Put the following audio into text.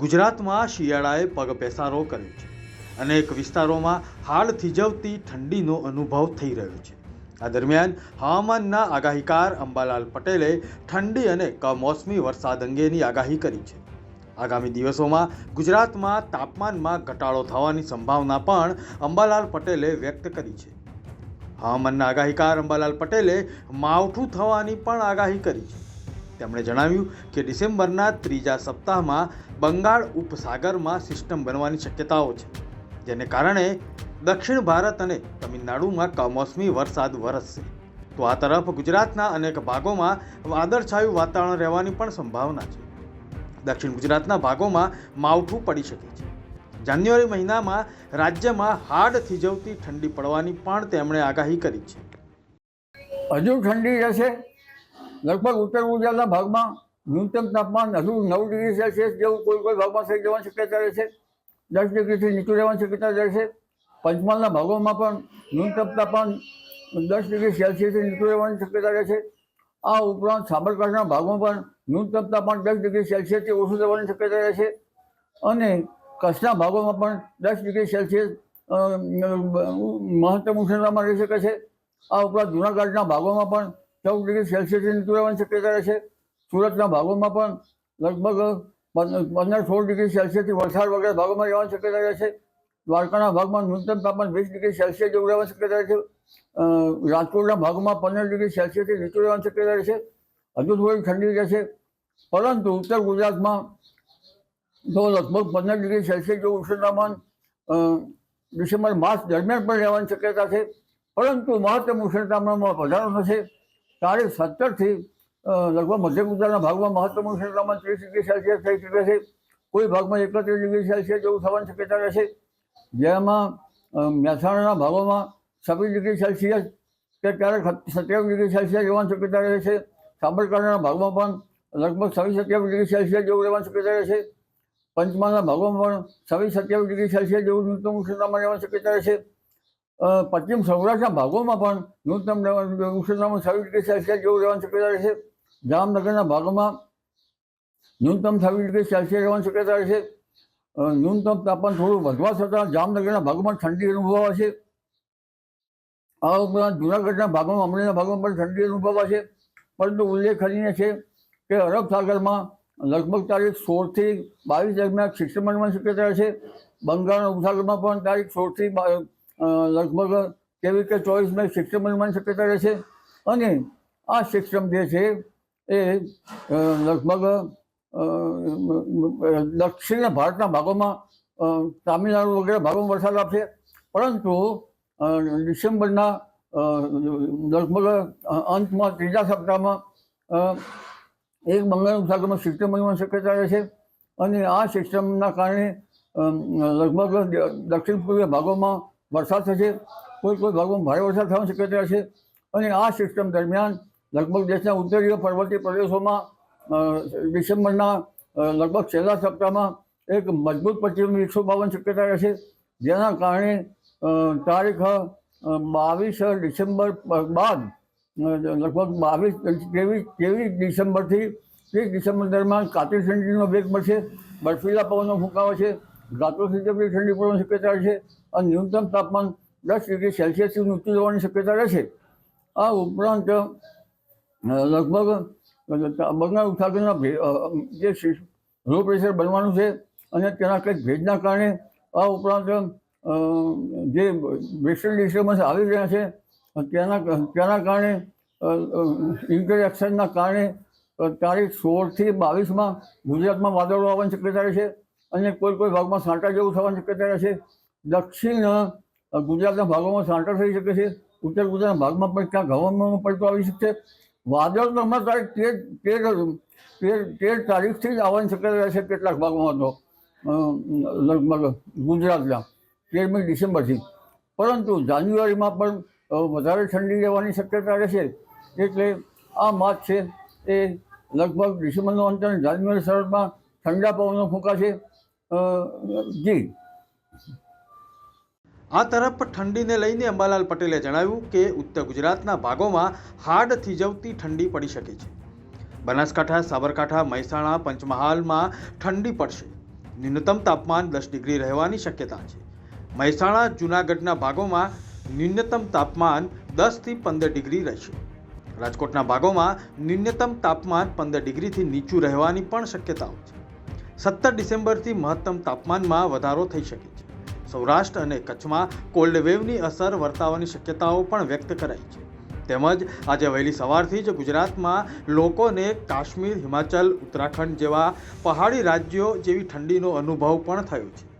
ગુજરાતમાં શિયાળાએ પગ પેસારો કર્યો છે અનેક વિસ્તારોમાં હાડ થીજવતી ઠંડીનો અનુભવ થઈ રહ્યો છે. આ દરમિયાન હવામાનના આગાહીકાર અંબાલાલ પટેલે ઠંડી અને કમોસમી વરસાદ અંગેની આગાહી કરી છે. આગામી દિવસોમાં ગુજરાતમાં તાપમાનમાં ઘટાડો થવાની સંભાવના પણ અંબાલાલ પટેલે વ્યક્ત કરી છે. હવામાનના આગાહીકાર અંબાલાલ પટેલે માવઠું થવાની પણ આગાહી કરી છે. તેમણે જણાવ્યું કે ડિસેમ્બરના ત્રીજા સપ્તાહમાં બંગાળ ઉપસાગરમાં સિસ્ટમ બનવાની શક્યતાઓ છે, જેને કારણે દક્ષિણ ભારત અને તમિલનાડુમાં કમોસમી વરસાદ વરસશે. તો આ તરફ ગુજરાતના અનેક ભાગોમાં વાદળછાયું વાતાવરણ રહેવાની પણ સંભાવના છે. દક્ષિણ ગુજરાતના ભાગોમાં માવઠું પડી શકે છે. જાન્યુઆરી મહિનામાં રાજ્યમાં હાડ થીજવતી ઠંડી પડવાની પણ તેમણે આગાહી કરી છે. હજુ ઠંડી રહેશે? લગભગ ઉત્તર ગુજરાતના ભાગમાં ન્યૂનતમ તાપમાન હજુ નવ ડિગ્રી સેલ્સિયસ જેવું કોઈ કોઈ ભાગમાં થઈ જવાની શક્યતા રહેશે દસ ડિગ્રીથી નીચું રહેવાની શક્યતા રહેશે પંચમહાલના ભાગોમાં પણ ન્યૂનતમ તાપમાન દસ ડિગ્રી સેલ્સિયસથી નીચું રહેવાની શક્યતા રહેશે આ ઉપરાંત સાબરકાંઠાના ભાગમાં પણ ન્યૂનતમ તાપમાન દસ ડિગ્રી સેલ્સિયસથી ઓછું રહેવાની શક્યતા રહેશે અને કચ્છના ભાગોમાં પણ દસ ડિગ્રી સેલ્સિયસ મહત્તમ ઉષ્ણતામાં રહી શકે છે. આ ઉપરાંત જૂનાગઢના ભાગોમાં પણ ચૌદ ડિગ્રી સેલ્સિયસથી નીચું રહેવાની શક્યતા રહેશે. સુરતના ભાગોમાં પણ લગભગ પંદ- પંદર સોળ ડિગ્રી સેલ્સિયસથી વલસાડ વગેરે ભાગોમાં રહેવાની શક્યતા રહેશે. દ્વારકાના ભાગમાં ન્યૂનતમ તાપમાન વીસ ડિગ્રી સેલ્સિયસ જેવું રહેવાની શક્યતા રહેશે. રાજકોટના ભાગમાં પંદર ડિગ્રી સેલ્સિયસથી નીચું રહેવાની શક્યતા રહેશે. હજુ થોડી ઠંડી રહેશે. પરંતુ ઉત્તર ગુજરાતમાં તો લગભગ પંદર ડિગ્રી સેલ્સિયસ જેવું ઉષ્ણતામાન ડિસેમ્બર માસ દરમિયાન પણ રહેવાની શક્યતા છે. પરંતુ મહત્તમ ઉષ્ણતામાનમાં વધારો થશે. તારીખ સત્તરથી લગભગ મધ્ય ગુજરાતના ભાગમાં મહત્તમ ઉષ્ણતામાન ત્રીસ ડિગ્રી સેલ્સિયસ થઈ શકે છે. કોઈ ભાગમાં એકત્રીસ ડિગ્રી સેલ્સિયસ જેવું થવાની શક્યતા રહેશે જેમાં મહેસાણાના ભાગોમાં છવ્વીસ ડિગ્રી સેલ્સિયસ કે ક્યારેક સત્યાવીસ ડિગ્રી સેલ્સિયસ રહેવાની શક્યતા રહે છે. સાબરકાંઠાના ભાગમાં પણ લગભગ છવ્વીસ, સત્યાવીસ ડિગ્રી સેલ્સિયસ જેવું રહેવાની શક્યતા રહેશે પંચમહાલના ભાગોમાં પણ છવ્વીસ, સત્યાવીસ ડિગ્રી સેલ્સિયસ જેવું ન્યૂનતમ ઉષ્ણતામાન રહેવાની શક્યતા રહેશે પશ્ચિમ સૌરાષ્ટ્રના ભાગોમાં પણ ન્યૂનતમ ઉષ્ણતામાન છવ્વીસ ડિગ્રી સેલ્સિયસ જેવું રહેવાની શક્યતા રહેશે. જામનગરના ભાગોમાં ન્યૂનતમ છવ્વીસ ડિગ્રી સેલ્સિયસ રહેવાની શક્યતા રહેશે. ન્યૂનતમ તાપમાન થોડું વધવા છતાં જામનગરના ભાગોમાં ઠંડી અનુભવાશે. આ ઉપરાંત જૂનાગઢના ભાગોમાં, અમરેલીના ભાગોમાં પણ ઠંડી અનુભવાશે. પરંતુ ઉલ્લેખનીય છે કે અરબ સાગરમાં લગભગ તારીખ સોળથી બાવીસ દરમિયાન શિક્ષણ શક્યતા છે બંગાળના ઉપસાગરમાં પણ તારીખ સોળથી બા- લગભગ કેવી કે ચોવીસ મે સિસ્ટમ બનવાની શક્યતા રહેશે અને આ સિસ્ટમ જે છે એ લગભગ દક્ષિણ ભારતના ભાગોમાં તામિલનાડુ વગેરે ભાગોમાં વરસાદ આપશે પરંતુ ડિસેમ્બરના લગભગ અંતમાં ત્રીજા સપ્તાહમાં એક બંગાળ ઉપસાગરમાં સિસ્ટમ બનવાની શક્યતા રહેશે અને આ સિસ્ટમના કારણે લગભગ દક્ષિણ પૂર્વીય ભાગોમાં વરસાદ થશે, કોઈ કોઈ ભાગમાં ભારે વરસાદ થવાની શક્યતા છે. અને આ સિસ્ટમ દરમિયાન લગભગ દેશના ઉત્તરીય પર્વતીય પ્રદેશોમાં ડિસેમ્બરના લગભગ છેલ્લા સપ્તાહમાં એક મજબૂત પ્રતિબંધ એકસો બાવન શક્યતા રહેશે. જેના કારણે તારીખ બાવીસ ડિસેમ્બર બાદ લગભગ બાવીસ, ત્રેવીસ ત્રેવીસ ડિસેમ્બરથી ત્રીસ ડિસેમ્બર દરમિયાન કાતિલ ઠંડીનો વેગ મળશે. બર્ફીલા પવનનો ફૂંકાવો છે રાત્રોથી જેટલી ઠંડી પડવાની શક્યતા રહેશે. અને ન્યૂનતમ તાપમાન દસ ડિગ્રી સેલ્સિયસથી નીચું જવાની શક્યતા રહેશે આ ઉપરાંત લગભગ બંગાળ ઉપસાગરના જે લો પ્રેશર બનવાનું છે અને તેના કંઈક ભેજના કારણે આ ઉપરાંત જે વેસ્ટર્ન ડિસ્ટર્બન્સ આવી રહ્યા છે, તેના તેના કારણે ઇન્ટરેક્શનના કારણે તારીખ સોળથી બાવીસમાં ગુજરાતમાં વાદળો આવવાની શક્યતા રહેશે અને કોઈ કોઈ ભાગમાં સાંટા જેવું થવાની શક્યતા રહેશે દક્ષિણ ગુજરાતના ભાગોમાં સાંટા થઈ શકે છે. ઉત્તર ગુજરાતના ભાગમાં પણ ક્યાંક હવામાનમાં પડતો આવી શકશે વાદળ તો હમણાં તારીખ તેર તેર તેર તેર તારીખથી જ આવવાની શક્યતા રહેશે કેટલાક ભાગોમાં તો લગભગ ગુજરાતના તેરમી ડિસેમ્બરથી. પરંતુ જાન્યુઆરીમાં પણ વધારે ઠંડી રહેવાની શક્યતા રહેશે. એટલે આ માસ છે એ લગભગ ડિસેમ્બરનો અંત અને જાન્યુઆરી શરતમાં ઠંડા પવનો ફૂંકાશે. જી. આ તરફ ઠંડીને લઈને અંબાલાલ પટેલે જણાવ્યું કે ઉત્તર ગુજરાતના ભાગોમાં હાડ થીજવતી ઠંડી પડી શકે છે. બનાસકાંઠા, સાબરકાંઠા, મહેસાણા, પંચમહાલમાં ઠંડી પડશે. ન્યૂનતમ તાપમાન દસ ડિગ્રી રહેવાની શક્યતા છે. મહેસાણા, જૂનાગઢના ભાગોમાં ન્યૂનતમ તાપમાન દસથી પંદર ડિગ્રી રહેશે. રાજકોટના ભાગોમાં ન્યૂનતમ તાપમાન પંદર ડિગ્રીથી નીચું રહેવાની પણ શક્યતાઓ છે. સત્તર ડિસેમ્બરથી મહત્તમ તાપમાનમાં વધારો થઈ શકે છે. સૌરાષ્ટ્ર અને કચ્છમાં કોલ્ડ વેવની અસર વર્તાવાની શક્યતાઓ પણ વ્યક્ત કરાઈ છે. તેમજ આજે વહેલી સવારથી જ ગુજરાતમાં લોકોને કાશ્મીર, હિમાચલ, ઉત્તરાખંડ જેવા પહાડી રાજ્યો જેવી ઠંડીનો અનુભવ પણ થયો છે.